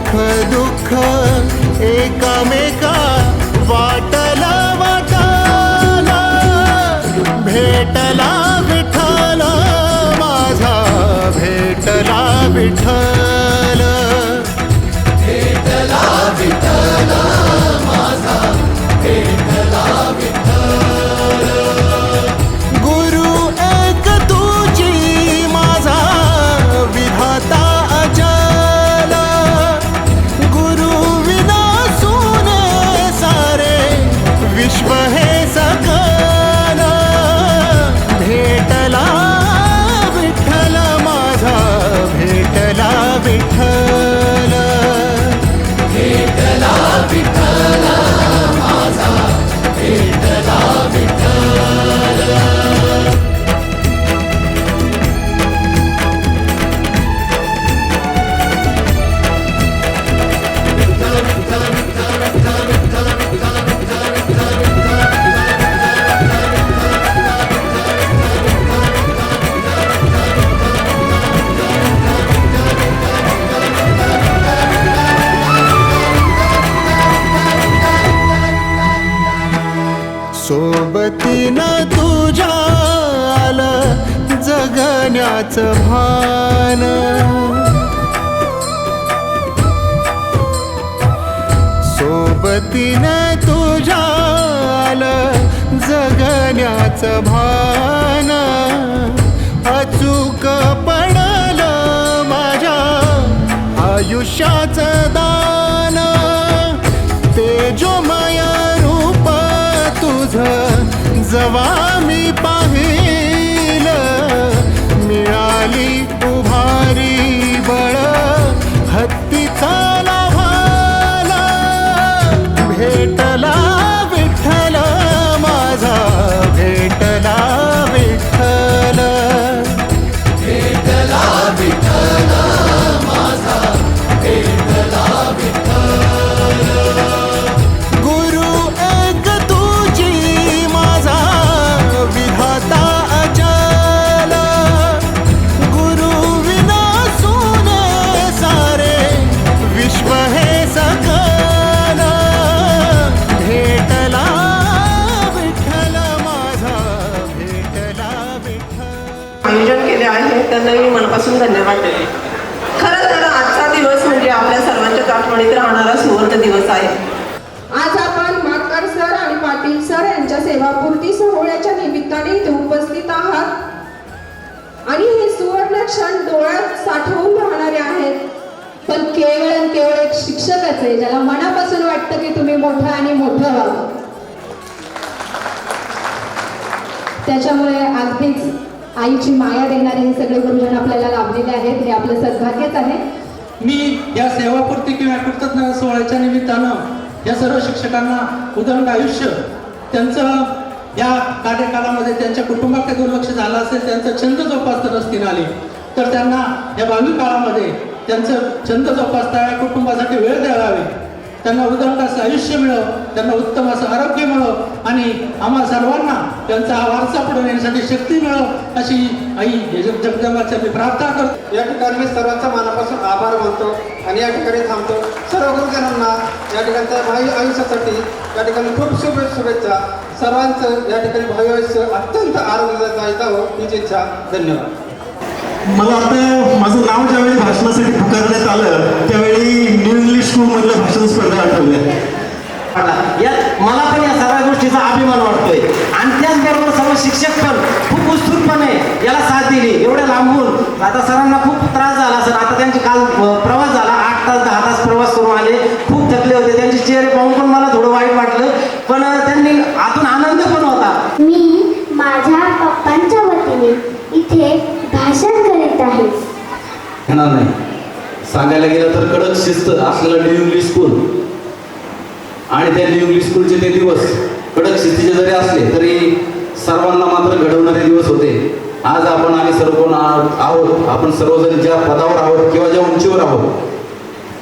सुख दुःख एकामेका वाटला वाटाला. भेटला विठ्ठल माझा भेटला विठ्ठल. त्याच भान. सोबतीनं तुझ्या जगण्याच जगण्याचं भान. अचूक पडलं माझ्या आयुष्याचं दान. तेजोमय रूप तुझ जवा मी पा म्हणजे आपल्या सर्वांच्याच आठवणीत राहणारा सुवर्ण दिवस आहे. आज आपण माकर सर आणि पाटील सर यांच्या सेवापूर्ती सोहळ्याच्या निमित्ताने इथे उपस्थित आहात. आणि हे सुवर्ण क्षण डोळ्यात साठवून राहणारे आहेत. पण केवळ आणि केवळ एक शिक्षकच आहे ज्याला मनापासून वाटतं की तुम्ही मोठं आणि मोठं व्हावं. त्याच्यामुळे अगदीच आईची माया देणारे हे सगळे गुरुजन आपल्याला लाभलेले आहेत हे आपलं सद्भाग्यच आहे. मी या सेवापूर्ती किंवा कृतज्ञ सोहळ्याच्या निमित्तानं या सर्व शिक्षकांना उदंड आयुष्य त्यांचं या कार्यकालामध्ये त्यांच्या कुटुंबाकडे दुर्लक्ष झालं असेल त्यांचा छंद जोपासता नसतील आले तर त्यांना या भावी काळामध्ये त्यांचं छंद जोपासता या कुटुंबासाठी वेळ द्यावे त्यांना उदंड असं आयुष्य मिळव त्यांना उत्तम असं आरोग्य मिळव आणि आम्हा सर्वांना त्यांचा हा वारसा पुढे नेण्यासाठी शक्ती मिळव अशी आई जग- जगदंबाच्या मी प्रार्थना करतो. या ठिकाणी मी सर्वांचा मनापासून आभार मानतो आणि या ठिकाणी थांबतो. सर्व गुरुजनांना या ठिकाणच्या भावी आयुष्यासाठी या ठिकाणी खूप शुभ शुभेच्छा. सर्वांचं या ठिकाणी भावी आयुष्य अत्यंत आरोग्याचा जावं हीच इच्छा. धन्यवाद. मला आता माझं नाव ज्यावेळी भाषणासाठी पुकारण्यात आलं त्यावेळी न्यू इंग्लिश स्कूल मधल्या भाषण स्पर्धा आठवल्या यात मला पण या सगळ्या गोष्टीचा अभिमान वाटतोय. आणि त्याचबरोबर सर्व शिक्षक पण खूप उत्सुकपणे याला साथ दिली एवढ्या लांबून. आता सरांना खूप त्रास झाला सर आता त्यांचे काल प्रवास झाला आठ तास दहा तास प्रवास करून आले खूप थकले होते त्यांचे चेहरे पाहून पण मला थोडं वाईट वाटलं पण अ, त्यांनी आतून आनंद पण होता मी माझ्या पप्पांच्या वतीने इथे भाषण करीत आहे येणार नाही. सांगायला गेलं तर कडक शिस्त असलेलं न्यू इंग्लिश स्कूल आणि त्या न्यू इंग्लिश स्कूलचे ते दिवस कडक शिस्तीचे जरी असले तरी सर्वांना मात्र घडवणारे दिवस होते. आज आपण आम्ही सर्व कोण आहोत आहोत. आपण सर्वजण ज्या पदावर आहोत किंवा ज्या उंचीवर आहोत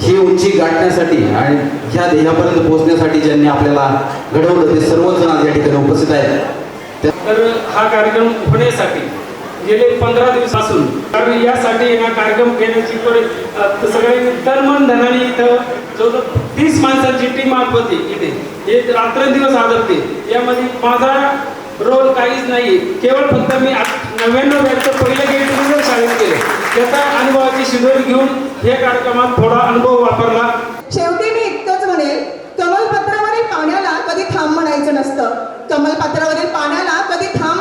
ही उंची गाठण्यासाठी आणि ह्या ध्येयापर्यंत पोहोचण्यासाठी ज्यांनी आपल्याला घडवलं ते सर्वजण आज या ठिकाणी उपस्थित आहेत. तर हा कार्यक्रम होण्यासाठी गेले पंधरा दिवसापासून. कारण यासाठी हा कार्यक्रम घेण्याची थोडी अ, सगळे तनमन धनाने इथं जो तीस माणसांची टीम होती इथे. हे रात्रंदिवस आदरते. यामध्ये माझा रोल काहीच नाही केवळ फक्त मी नव्याण्णव व्यक्त पहिलं गेट म्हणून शाळेत केले त्याचा अनुभवाची शिदोरी घेऊन हे कार्यक्रमात थोडा अनुभव वापरला. शेवटी मी इतकंच म्हणेल कमलपत्रावरील पाण्याला कधी थांब म्हणायचं नसतं. कमलपत्रावरील पाण्याला कधी थांब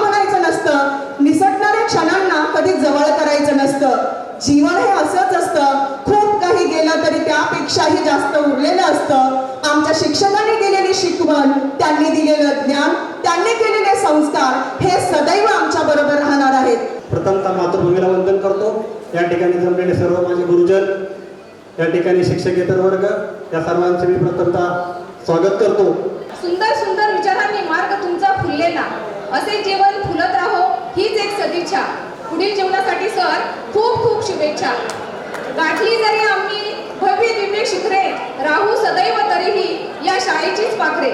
क्षणांना कधी जवळ करायचं नसतं. जीवन हे असंच असतं. खूप काही गेलं तरी त्यापेक्षाही जास्त उरलेलं असतं. आमच्या शिक्षकांनी दिलेली शिकवण त्यांनी दिलेलं ज्ञान त्यांनी केलेले संस्कार हे सदैव आमच्या बरोबर राहणार आहेत. प्रथमतः मातृभूमीला वंदन करतो. या ठिकाणी जमलेले सर्व माझे गुरुजन या ठिकाणी शिक्षकेतर वर्ग या सर्वांचे मी प्रथमतः स्वागत करतो. सुंदर सुंदर विचारांनी मार्ग तुमचा फुललेला. असे जीवन फुलत राहो हीच एक सदिच्छा. पुढील जीवनासाठी सर खूप खूप शुभेच्छा. गाठली जरी आम्ही भव्य दिव्य शिखरे राहू सदैव तरीही या शाळेचीच पाखरे.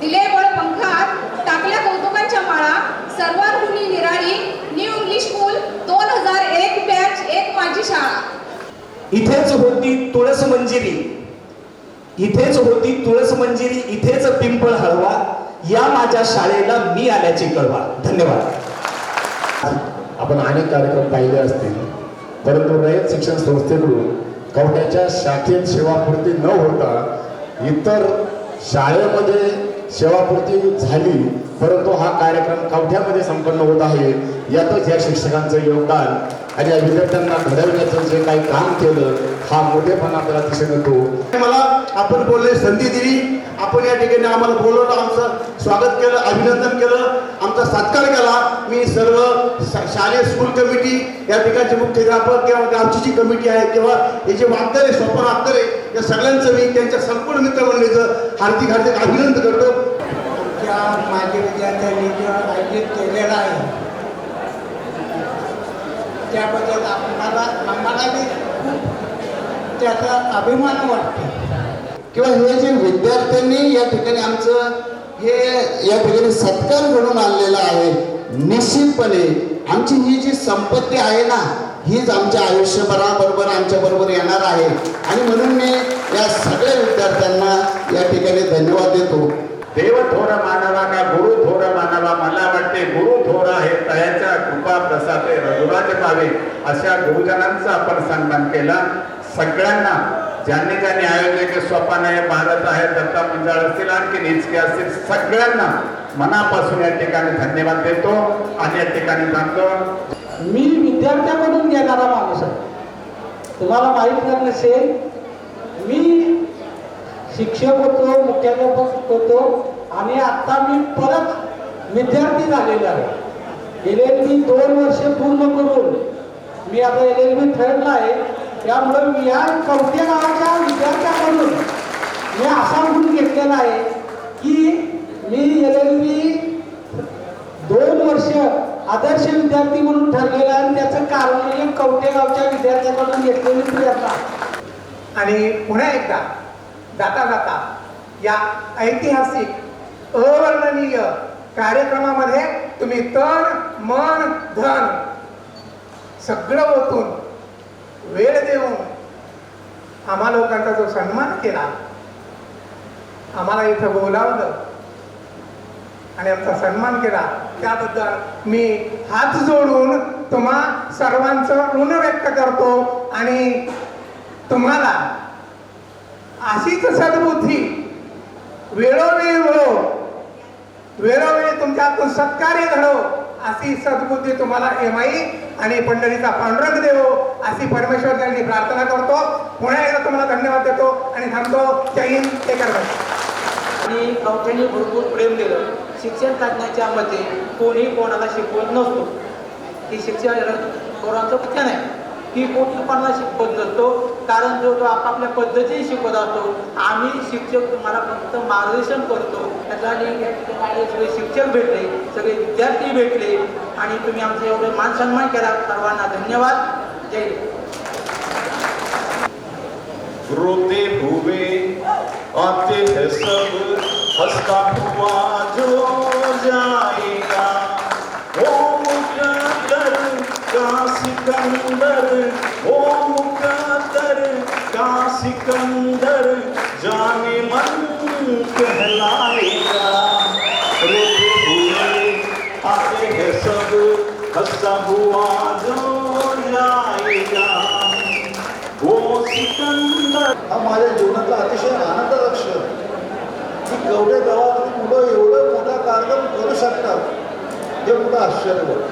दिले बळ पंखात टाकल्या कौतुकांच्या माळा सर्वांगुणी निराळी न्यू इंग्लिश स्कूल दोन हजार एक बॅच एक माझी शाळा. इथेच होती तुळस मंजिरी. इथेच होती तुळस मंजिरी इथेच पिंपळ हळवा या माझ्या शाळेला मी आल्याची कळवा. धन्यवाद. आपण अनेक कार्यक्रम पाहिले असतील. परंतु रयत शिक्षण संस्थेकडून कवट्याच्या शाखेत सेवापूर्ती न होता इतर शाळेमध्ये सेवापूर्ती झाली परंतु हा कार्यक्रम कवठ्यामध्ये संपन्न होत आहे. यातच या शिक्षकांचं योगदान आणि या विद्यार्थ्यांना घडवण्याचं जे काही काम केलं हा मोठेपणा आपल्याला दिसून येतो. मला आपण बोलले संधी दिली. आपण या ठिकाणी आम्हाला बोलवलं आमचं स्वागत केलं अभिनंदन केलं. आमचा सत्कार केला. मी सर्व शालेय स्कूल कमिटी या ठिकाणचे मुख्याध्यापक किंवा गावची जी कमिटी आहे किंवा हे जे वागदरे स्वप्न वागदरे या सगळ्यांचं मी त्यांच्या संपूर्ण मित्रमंडळीचं हार्दिक हार्दिक अभिनंदन करतो. त्या माझ्या विद्यार्थ्यांनी किंवा आयोजित केलेला आहे त्याबद्दल आपणाला आम्हाला बी खूप त्याचा अभिमान वाटतो. किंवा हे जे विद्यार्थ्यांनी या ठिकाणी आमचं हे या ठिकाणी सत्कार घडून आणलेला आहे निश्चितपणे आमची ही जी संपत्ती आहे ना हीच आमच्या आयुष्यभराबरोबर आमच्याबरोबर येणार आहे. आणि म्हणून मी या सगळ्या विद्यार्थ्यांना या ठिकाणी धन्यवाद देतो. देव थोर मानवा का गुरु थोर मानवा? मला वाटते गुरु थोर हे तयाच्या कृपा प्रसादे रघुराज पावे. अशा गुरुजनांचा आपण सन्मान केला. सगळ्यांना ज्यांनी ज्यांनी आयोजक स्वप्न आहे भारत आहे दत्ता मंडळ असतील आणखी निचके असतील सगळ्यांना मनापासून या ठिकाणी धन्यवाद देतो आणि या ठिकाणी थांबतो. मी विद्यार्थ्याकडून घेणारा माणूस आहे. तुम्हाला माहीत नसेल मी शिक्षक होतो मुख्याध्यापक होतो आणि आता मी परत विद्यार्थी झालेलो आहे. एल एल बी दोन वर्ष पूर्ण करून मी आता एल एल बी थर्डला आहे. त्यामुळं मी या कवठे गावाच्या विद्यार्थ्याकडून मी असा गुण घेतलेला आहे की मी एल एल बी दोन वर्ष आदर्श विद्यार्थी म्हणून ठरलेला आहे आणि त्याचं कारण म्हणजे गावच्या विद्यार्थ्याकडून घेतलेली प्रेरणा आणि पुन्हा एकदा जाता जाता या ऐतिहासिक अवर्णनीय कार्यक्रमामध्ये तुम्ही तन मन धन सगळं ओतून वेळ देऊन आम्हा लोकांचा जो सन्मान केला आम्हाला इथं बोलावलं आणि आमचा सन्मान केला त्याबद्दल मी हात जोडून तुम्हा सर्वांचं ऋण व्यक्त करतो आणि तुम्हाला अशीच सद्बुद्धी. वेळोवेळी वळो वेळोवेळी तुमच्यातून सत्कार्य घडो. अशी सद्बुद्धी तुम्हाला एमाई आणि पंढरीचा पांडुरंग देवो अशी परमेश्वर त्यांनी प्रार्थना करतो. पुन्हा एकदा तुम्हाला धन्यवाद देतो आणि थांबतो. जय हिंद जय आणि कवठ्याने भरपूर प्रेम दिलं. शिक्षण तज्ञाच्या मते कोणी कोणाला शिकवत नसतो. की शिक्षण कोणाचं कथन आहे की कोणी शिकवत नसतो कारण जो तो आपापल्या पद्धतीने शिकवत असतो आम्ही शिक्षक तुम्हाला फक्त मार्गदर्शन करतो. त्यासाठी सगळे शिक्षक भेटले सगळे विद्यार्थी भेटले आणि तुम्ही आमचं एवढं मान सन्मान केला. सर्वांना धन्यवाद. जय रोते हुए आते हैं सब हंसता हुआ जो जाएगा। वो का सिकंदर ओ हो मुकदर का सिकंदर जाने मन कहलाएगा रोते हुए आते हैं सब हंसता हुआ जो जाएगा वो सिकंदर। हा माझ्या जीवनातला अतिशय आनंद क्षण की कवडे गावातली मुलं एवढं मोठा कार्यक्रम करू शकतात हे मोठं आश्चर्य होतं.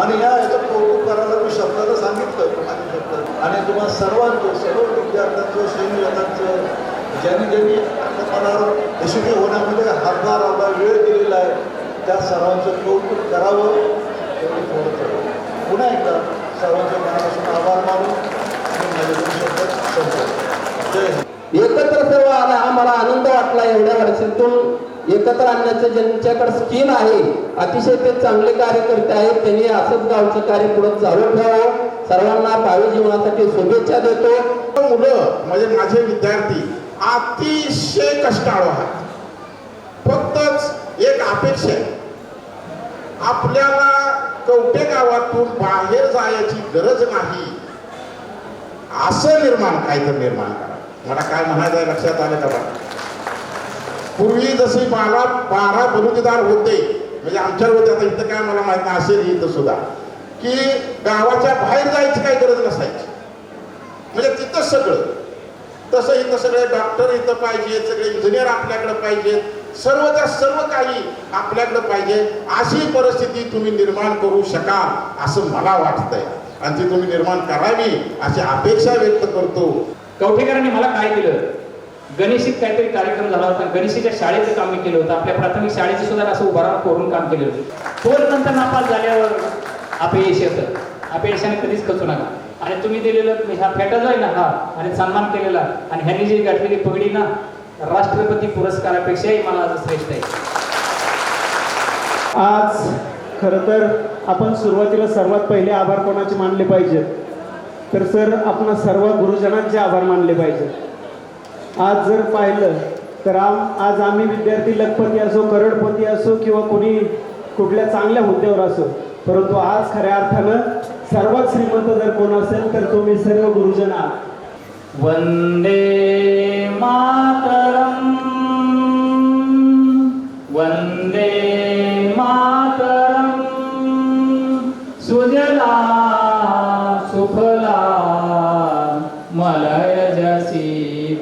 आणि या याचं कौतुक करायला मी शब्दाला सांगितलं माझ्या शब्दात आणि तुम्हाला सर्वांचं सर्व विद्यार्थ्यांचं सैनिकांचं ज्यांनी ज्यांनी मला यशस्वी होण्यामध्ये हातभार लावला वेळ दिलेला आहे त्या सर्वांचं कौतुक करावं एवढं थोडं पुन्हा एकदा सर्वांच्या मनापासून आभार मानून शब्द जय हिंद. एकत्र सर्व आला आम्हाला आनंद वाटला एवढ्या वर्षातून. एकत्र आणण्याचं ज्यांच्याकडे स्किल आहे अतिशय ते चांगले कार्यकर्ते आहेत त्यांनी असंच गावचं कार्य पुढे चालू ठेवावं. सर्वांना भावी जीवनासाठी शुभेच्छा देतो. मुलं म्हणजे माझे विद्यार्थी अतिशय कष्टाळू आहेत. फक्तच एक अपेक्षा आहे. आपल्याला कवठे गावातून बाहेर जायची गरज नाही. असं निर्माण काहीतरी निर्माण करा. मला काय म्हणायचं आहे लक्षात आलं का बघा पूर्वी जसे बारा बारा बलुतेदार होते म्हणजे आमच्यावर होते आता इथं काय मला माहीत नाही असेल इथं सुद्धा की गावाच्या बाहेर जायची काही गरज नसायची. म्हणजे तिथं सगळं. तसं इथं सगळे डॉक्टर इथं पाहिजेत सगळे इंजिनियर आपल्याकडे पाहिजेत सर्व त्या सर्व काही आपल्याकडे पाहिजे अशी परिस्थिती तुम्ही निर्माण करू शकाल असं मला वाटतंय. आणि ती तुम्ही निर्माण करावी अशी अपेक्षा व्यक्त करतो. कवठेकरांनी मला काय दिलं गणेशित काहीतरी कार्यक्रम झाला होता. गणेशीच्या शाळेचं काम मी केलं होतं. आपल्या प्राथमिक शाळेचं सुद्धा असं उभारा करून काम केलं होतं. तोच नंतर नापास झाल्यावर अपयश येतं अपयशाने कधीच खचू नका. आणि तुम्ही दिलेलं ह्या फेटा जो आहे ना हा आणि सन्मान केलेला आणि ह्यांनी जी गाठलेली पगडी ना राष्ट्रपती पुरस्कारापेक्षाही मला आज श्रेष्ठ आहे. आज खरं तर आपण सुरुवातीला सर्वात पहिले आभार कोणाचे मानले पाहिजेत तर सर आपण सर्व गुरुजनांचे आभार मानले पाहिजेत आज जर पाहिलं तर आम आज आम्ही विद्यार्थी लखपती असो करोडपती असो किंवा कोणी कुठल्या चांगल्या हुद्द्यावर असो परंतु आज खऱ्या अर्थानं सर्वात श्रीमंत जर कोण असेल तर तुम्ही सर्व गुरुजन आहात. वंदे मातरम.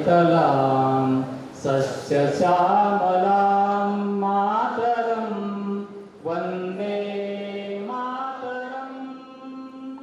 मलयज शीतला सस्यशा